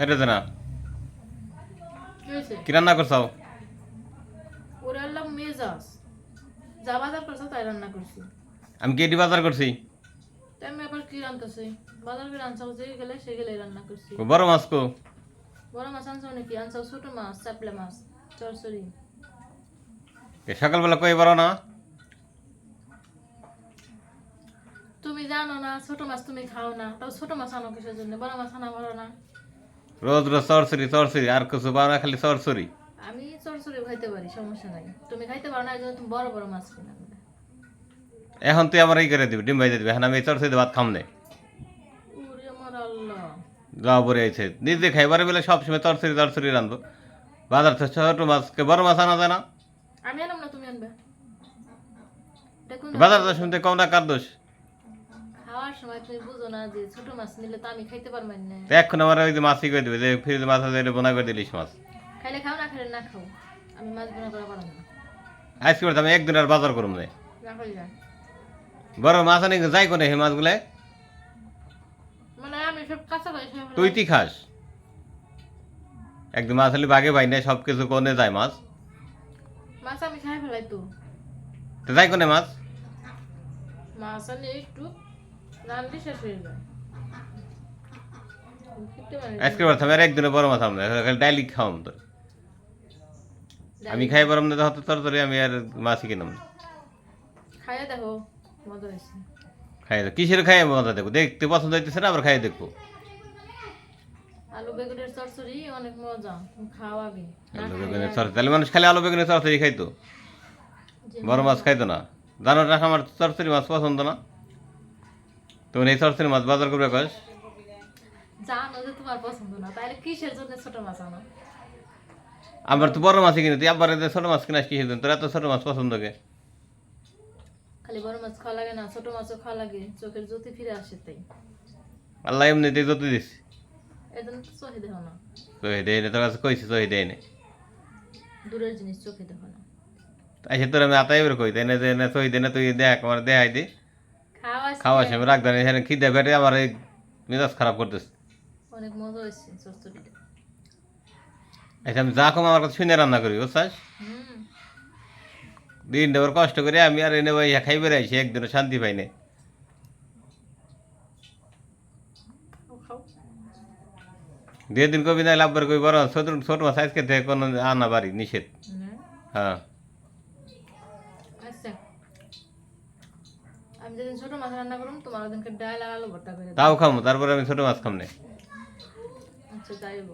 এটা তো না কি রান্না করছাও? ওরে আল্লাহ মেজাজ। যা বাজার করছ তাই রান্না করছি। আমি কেডি বাজার করছি? তাই আমি আবার কি রান্তাছি? বাজার করে আনসাও যে গেলে সে গেলে রান্না করছি। বড় মাছ কো? বড় মাছ নাকি? ছোট মাছ চাপলা মাছ চরচরি এ সকালবেলা কই পারো না? তুমি জানো না ছোট মাছ তুমি খাও না। তাও ছোট মাছ আনো কিসের জন্য? বড় মাছ আনা ভালো না। রোজ রোজ চরচরি চরচরি আর কিছু পাও না খালি চরচরি আমি চরচরি খাইতে পারি সমস্যা নাই। তুমি খাইতে পারো না তুমি বড় বড় মাছ কিনা এখন তুই আমার এই করে দিবি ডিম ভাইজে দিবি এখন আমি এই চরচরি ভাত খাম নে। ওরে আমার আল্লাহ। যাওয়া পরে আইছে। নিজে খাইবারে বেলা সবসময় চরচরি চরচরি রান্ধবো বাজার থেকে ছোট মাছকে বড় মাছ আনা যায় না। আমি আনাম না তুমি আনবে। বাজার তো শুনতে কম না কার দোষ? সময় তুমি বুঝো না যে ছোট মাছ নিলে তো আমি খাইতে পারব না। এখন আমার ওই যে মাছই করে দিবে? যে ফ্রিজে মাছ আছে এটা বোনা করে দিলিস মাছ। খাইলে খাও না খাইলে না খাও। আমি মাছ বোনা করা পারব না। আজকে আমি একদিন আর বাজার করুম না। বড় মাছ আনি যাই কোনে মাছগুলো মানে আমি সব কাঁচা তুই তুই খাস? একদিন মাছ হলে বাগে ভাই না সব কিছু কোনে যায় মাছ? মাছ আমি খাই ফেলাই তো। তো যাই কোনে মাছ? মাছ আনি একটু রান্দি শেষ হয়ে যায়। আজকে আমি আর একদিনে বড় মাছ আমরা খালি ডাইলি খাওয়াম তো আমি খাই পারম না তো হয়তো তরতরি আমি আর মাছই কিনাম না। খাইয়ে দেখো মজা হয়েছে। খাই দেবো কিসের খাই মজা দেখব? দেখতে পছন্দ হইতেছে না আবার খাই দেখব। আলু বেগুনের চরচড়ি অনেক মজা। তুমি খাও আলু বেগুনের না। তাহলে মানুষ খালি আলু বেগুনের চরচরি খাইতো। বড় মাছ খাইতো না। জানো না আমার চরচরি মাছ পছন্দ না? তুমি এই চরচরি মাছ বাজার করবে কস জানো যে তোমার পছন্দ না তাহলে কিসের জন্য ছোট মাছ আনো? আমার তো বড় মাছই কিনে তুই আবার ছোট মাছ কিনাস কিসের জন্য? তোর এত ছোট মাছ পছন্দ কে? খালি বড় মাছ খাওয়া লাগে না ছোট মাছও খাওয়া লাগে চোখের জ্যোতি ফিরে আসে তাই। আল্লাহ এমনিতেই যত দিছি এই জন্য তো চোখে দেখো না। চহি দেয় না তোর কাছে কইছি চহি দেয় না। দূরের জিনিস চোখে দেখো না। আচ্ছা তোর আমি আতাই এবার কই? দেয় না যে না চহি দেয় না তুই দেখ আমার দেখাই দি। খাওয়া খাওয়া সময় রাখ দেয় এখানে খিদে পেটে আমার এই মেজাজ খারাপ করতেছে। অনেক মজা হয়েছে চচ্চড়িটা আচ্ছা আমি যা কম আমার কাছে শুনে রান্না করি বুঝছাস? দিন দেবার কষ্ট করে আমি আর এনে ভাই খাই বেড়াইছি একদিনও শান্তি পাই না খাও। দিন কবি না লাভবার কই বড় ছোট ছোট মাছ আজকে থেকে কোনো আনা বাড়ি নিষেধ। হ্যাঁ আচ্ছা আমি যেদিন ছোট মাছ রান্না করলাম তোমার ওদিনকে ডাল আর আলু ভর্তা করে। তাও খামো তারপরে আমি ছোট মাছ খাম না আচ্ছা যাইব